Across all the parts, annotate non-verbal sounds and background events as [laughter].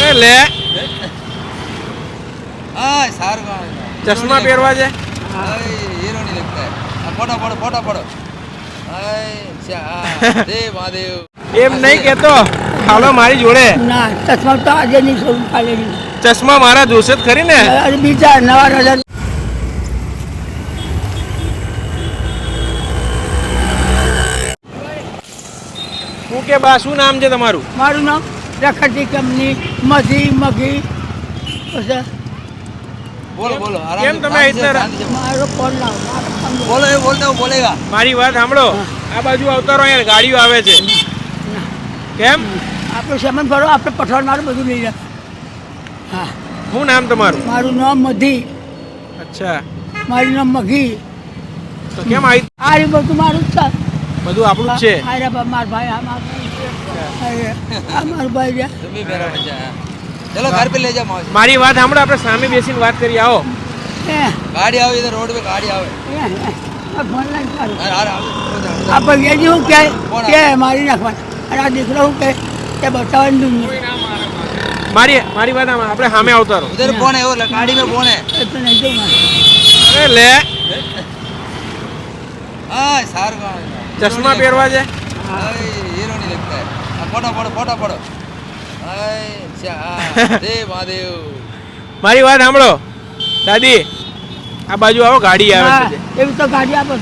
અરે લે. હા સારું ગાણું ચશ્મા પહેરવા છે? હીરો નહીં લગતા હે. આ ફોટો ફોટો હાય, શ્યા, [laughs] મહાદેવ. એમ નહીં કેતો હાલો મારી જોડે. ના ચશ્મા તો આજે નહીં શોરૂમ કાલે ચશ્મા મારા જોશે જ ખરી ને? બીજા નવા રજા. હું કે બા શું નામ છે તમારું? મારું નામ રખડતી કંપની મધી મગી મારી વાત સાંભળો. આ બાજુ અવતારો અહીંયા ગાડીઓ આવે છે. કેમ? આપણે સામાન ભરો આપણે પઠાણ મારું બધું લઈ હા. શું નામ તમારું? મારું નામ મધી. અચ્છા. મારું નામ મઘી. તો કેમ આવી આ બધું મારું જ છે. બધું આપણું જ છે. મારા ભાઈ આ મારા મારી વાત સાંભળો આપણે સામે બેસીને વાત કરી આવો. ગાડી આવે રોડ પે ગાડી આવે. કે મારી મારી મારી વાત આપણે સામે આવતા રહો. ઉધર કોણ એવો ગાડી મે કોણ અરે લે. હા સારું ચશ્મા પહેરવા છે ફોટો પડો મહાદેવ. મારી વાત સાંભળો. દાદી આ બાજુ આવો ગાડી આવે એવી તો ગાડી આપો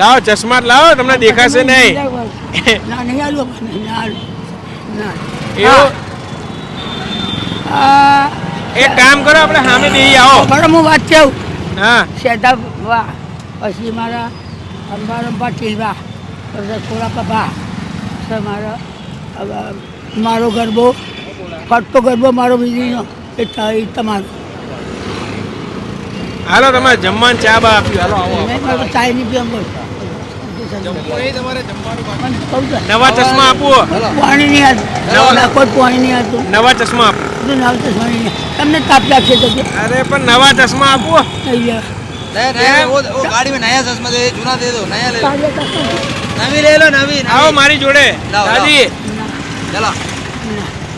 લાવો ચશ્મા લાવો તમને દેખાશે નહીં. એક કામ કરો આપણે સામે દેવી આવો. પણ હું વાત કહું હા. શેતા વાહ પછી મારા અંબા રંબા ટીલવા ખોરાક બા મારા મારો ગરબો ફટતો ગરબો મારો બીજીનો એ તમારો. હાલો તમે જમવાનું ચા બા આપ્યું. હાલો ચા નહીં પીવા નવા ચશ્મા આપો. પાણી નહીં આવતું કોઈ પાણી નહીં આવતું નવા ચશ્મા આપો. નવા ચશ્મા તમને તાપ લાગશે તો અરે પણ નવા ચશ્મા આપો. ગાડી મેં નયા ચશ્મા દે જૂના દે દો નયા લે નવી લઈ લો નવી આવો મારી જોડે. દાદી. ચલો.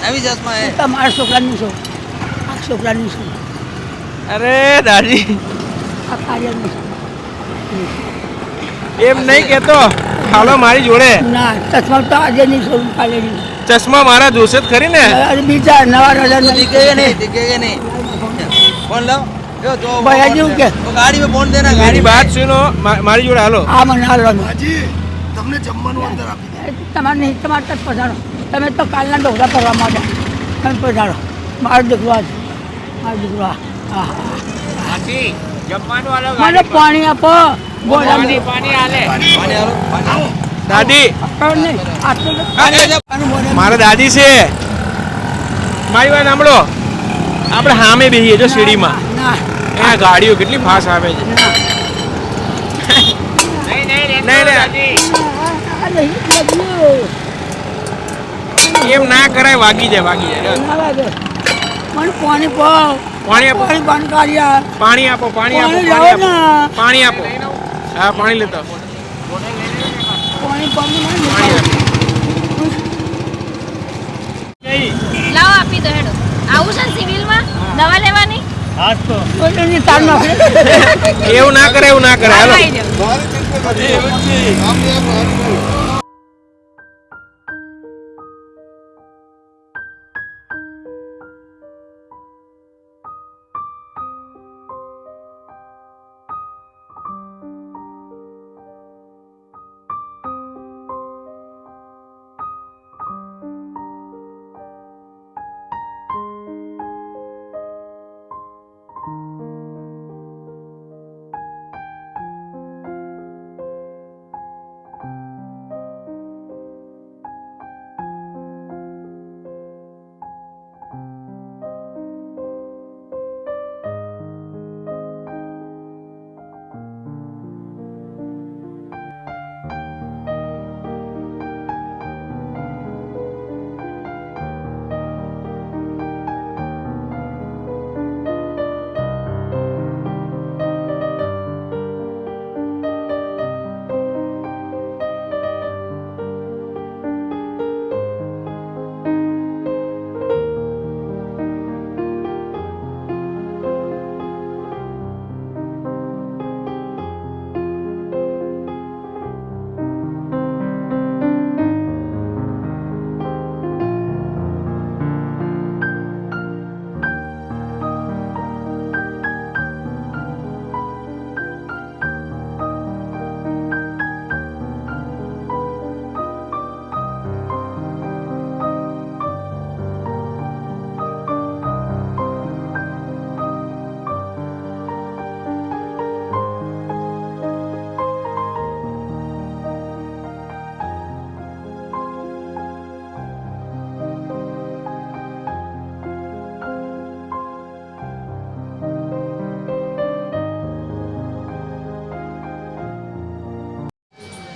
નવી ચશ્મા એ. તમારા છોકરાનું શું આ છોકરાનું શું અરે દાદી. આ કાર્યનું એમ નહીં કેતો હાલો મારી જોડે. ના ચશ્મા તો આજે નહીં છોડું કાલે નહીં. ચશ્મા મારા જોશે જ ખરી ને? બીજા નવા રજા દીકે નહીં દીકે નહીં? ફોન લાવ. ગાડી માં ફોન દેના ગાડી વાત સુનો. મારી જોડે હાલો. આ મને હાલવાનું હાજી. તમને જમવાનું અંદર આપી તમારે નહીં તમારે તો પધારો. તમે તો કાલના ડોગરા ફરવા માંડ્યા તમે પધારો. મારો દીકરો આજે. મારો દીકરો હા પાણી. આપો મારા દાદી છે. મારી વાત સાંભળો. આપણે સામે બેહીએ જો સીડીમાં. ગાડીઓ કેટલી ફાસ્ટ આવે છે. એમ ના કરાય વાગી જાય વાગી જાય. પાણી પો પાણી આપો. પાણી પાણી આપો પાણી આપો પાણી આપો. ને. પાણી આપો. હા પાણી લેતો પાણી પાણી પાણી આપો. લાવો આપી દો હેડો. આવું છે ને સિવિલમાં? દવા લેવાની? એવું ના કરે એવું ના કરે હાલો. આવી જાઓ.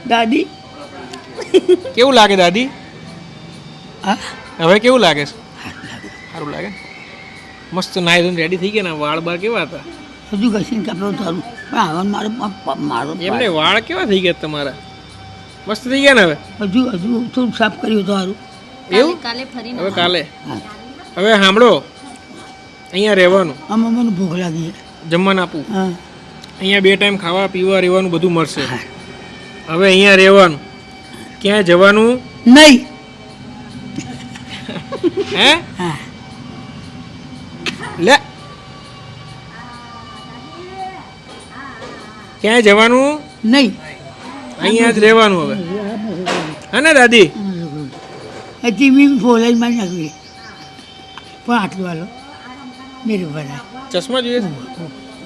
દાદી? કેવું લાગે દાદી? હા? હવે કેવું લાગે છે? સારું લાગે. મસ્ત નાઈ ધોઈને રેડી થઈ ગયા ને? વાળ બાર કેવા હતા? હજુ ઘસીને કપડો તારું પણ હવે મારે મારો એમને વાળ કેવા થઈ ગયા તમારા? મસ્ત થઈ ગયા ને હવે? હજુ હજુ થોડું સાફ કર્યું તો સારું એવું? કાલે ફરીને હવે કાલે? હા. હવે સાંભળો. અહીંયા રહેવાનું. આમાં મને ભૂખ લાગી જમવાનું આપું. અહીંયા બે ટાઈમ ખાવા પીવા રહેવાનું બધું મળશે. હવે અહીંયા રહેવાનું. ક્યાં જવાનું? નહીં. હે? લે. ક્યાં જવાનું? નહીં. અહીંયા જ રહેવાનું હવે. હા ને દાદી? હજી મીમ ફોલાઈ માં નાખવી પણ આટલું હાલો. મેરું ભરા ચશ્મા જોઈએ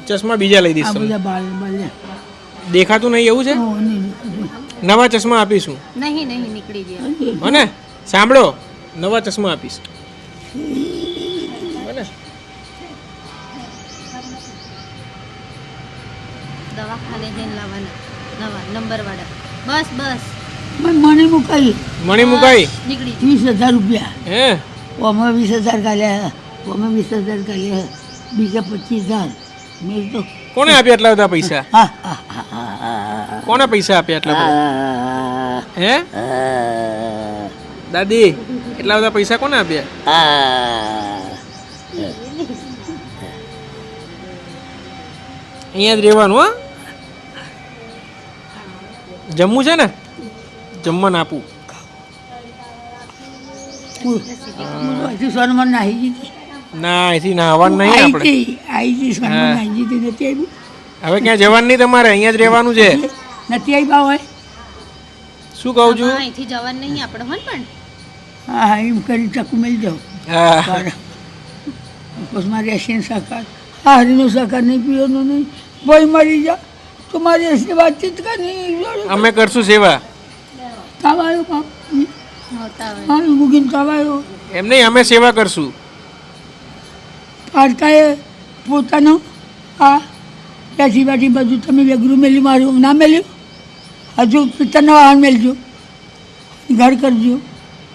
ચશ્મા બીજા લઈ દઈશ આ બધા બાલ બાલ દેખાતું નહીં એવું છે? નવા ચશ્મા આપીશું. નહીં નહીં નીકળી ગયા. હને સાંભળો નવા ચશ્મા આપીશ. હને દવાખાને જઈને લાવવાના. નવા નંબર વાળા બસ. બસ મને મુકાઈ. મણી મુકાઈ? નીકળી વીસ હજાર રૂપિયા. હે? ઓમાં વીસ હજાર કાઢ્યા ઓમાં વીસ હજાર કાઢ્યા બીજા પચીસ હજાર. કોને આપ્યા એટલા બધા પૈસા? કોને પૈસા આપ્યા એટલા બધા? હે. દાદી એટલા બધા પૈસા કોને આપ્યા? અહીંયા જ રહેવાનું હા. જમવું છે ને? જમવાનું આપું. ના એથી નાહવાનું નહીં આપણે. આઈ આઈ આવી હા. નથી આવી હવે ક્યાં જવાનું નહીં તમારે? અહીંયા જ રહેવાનું છે. નથી આવી બા હોય. શું કહું છું? અહીંથી જવાનું નહીં આપણે હોય પણ. હા હા એમ કરી ચકુ મળી જાઉં હા. બસ મારે એશિયન સહકાર હા હરીનો સહકાર નહીં પીવાનો નહીં. ભાઈ મરી જા. તો મારી એસી વાતચીત કરી અમે કરશું સેવા. તાવાયો પાપ હા મૂકીને તાવાયો. એમ નહીં અમે સેવા કરશું. પાડકાએ પોતાનો આ ત્યાંથી બેઠી બધું તમે વેગરું મેલ્યું મારું ના મેલ્યું? હજુ પિત્તરનો વાહન મેલજો. ઘર કરજો.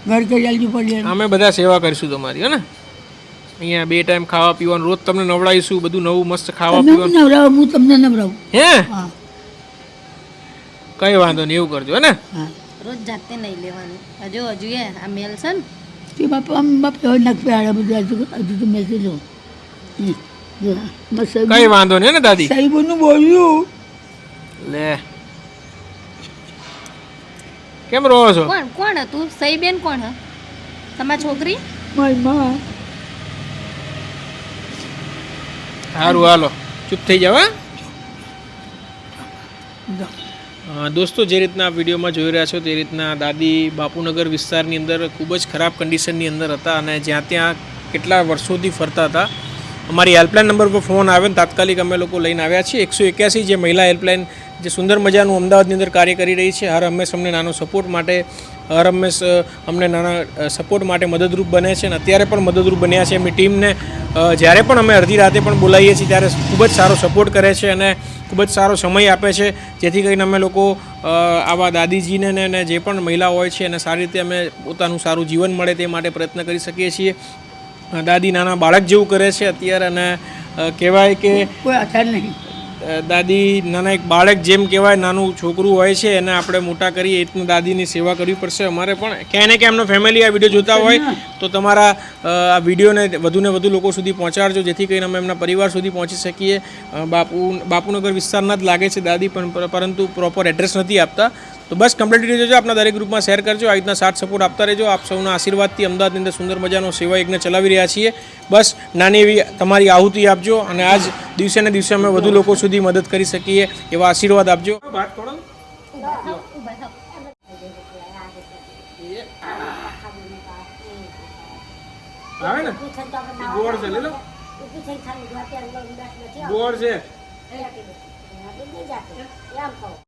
ઘર કરી આલજો પડી અમે બધા સેવા કરીશું તમારી હે ને? અહીંયા બે ટાઈમ ખાવા પીવાનું રોજ તમને નવડાવીશું બધું નવું મસ્ત ખાવા પીવાનું. નવરાવો હું તમને નવડાવું હે? હા. કઈ વાંધો નહીં એવું કરજો હે ને? હા. રોજ જાતે નહીં લેવાનું. હજુ હજુ એ આ મેલ છે ને? તે બાપા આમ બાપ નખ બધું હજુ હજુ તો મેસેજ લો. કઈ વાંધો નહીં ને દાદી? સાહેબોનું બોલ્યું. લે. કેમ રહો છો? કોણ કોણ હતું? સહી બેન કોણ હ? તમારી છોકરી? મારી માં. સારું હાલો. ચૂપ થઈ જાવ દોસ્તો જે રીતના આ વિડીયોમાં જોઈ રહ્યા છો તે રીતના દાદી બાપુનગર વિસ્તારની અંદર ખૂબ જ ખરાબ કન્ડિશનની અંદર હતા અને જ્યાં ત્યાં કેટલા વર્ષોથી ફરતા હતા. અમારી હેલ્પલાઇન નંબર પર ફોન આવે ને તાત્કાલિક અમે લોકો લઈને આવ્યા છીએ. એકસો એક્યાસી જે મહિલા હેલ્પલાઇન જે સુંદર મજાનું અમદાવાદની અંદર કાર્ય કરી રહી છે, હર હંમેશ અમને નાનો સપોર્ટ માટે, હર હંમેશ અમને નાના સપોર્ટ માટે મદદરૂપ બને છે અને અત્યારે પણ મદદરૂપ બન્યા છે. એમની ટીમને જ્યારે પણ અમે અડધી રાતે પણ બોલાવીએ છીએ ત્યારે ખૂબ જ સારો સપોર્ટ કરે છે અને ખૂબ જ સારો સમય આપે છે. જેથી કરીને અમે લોકો આવા દાદીજીને ને જે પણ મહિલા હોય છે એને સારી રીતે અમે પોતાનું સારું જીવન મળે તે માટે પ્રયત્ન કરી શકીએ છીએ. દાદી નાના બાળક જેવું કરે છે અત્યારે અને કહેવાય કે કોઈ આધાર નહીં. દાદી નાના એક બાળક જેમ કહેવાય નાનું છોકરું હોય છે એને આપણે મોટા કરીએ એ રીતના દાદીની સેવા કરવી પડશે અમારે પણ. ક્યાંય ને ક્યાંય એમનો ફેમિલી આ વીડિયો જોતા હોય તો તમારા આ વિડીયોને વધુને વધુ લોકો સુધી પહોંચાડજો જેથી કરીને અમે એમના પરિવાર સુધી પહોંચી શકીએ. બાપુ બાપુનગર વિસ્તારના જ લાગે છે દાદી પણ પરંતુ પ્રોપર એડ્રેસ નથી આપતા. તો બસ કમ્પ્લીટ જોજો આપના દરેક ગ્રુપમાં શેર કરજો આ રીતના સાથ સપોર્ટ આપતા રહેજો. આપ સૌના આશીર્વાદથી અમદાવાદની અંદર સુંદર મજાનો સેવા યજ્ઞ ચલાવી રહ્યા છીએ. બસ નાની એવી તમારી આહુતિ આપજો અને આજ દિવસે ને દિવસે અમે વધુ લોકો સુધી મદદ કરી શકીએ એવા આશીર્વાદ આપજો. આવે ને? ગોળ છે લઈ ગોળ છે.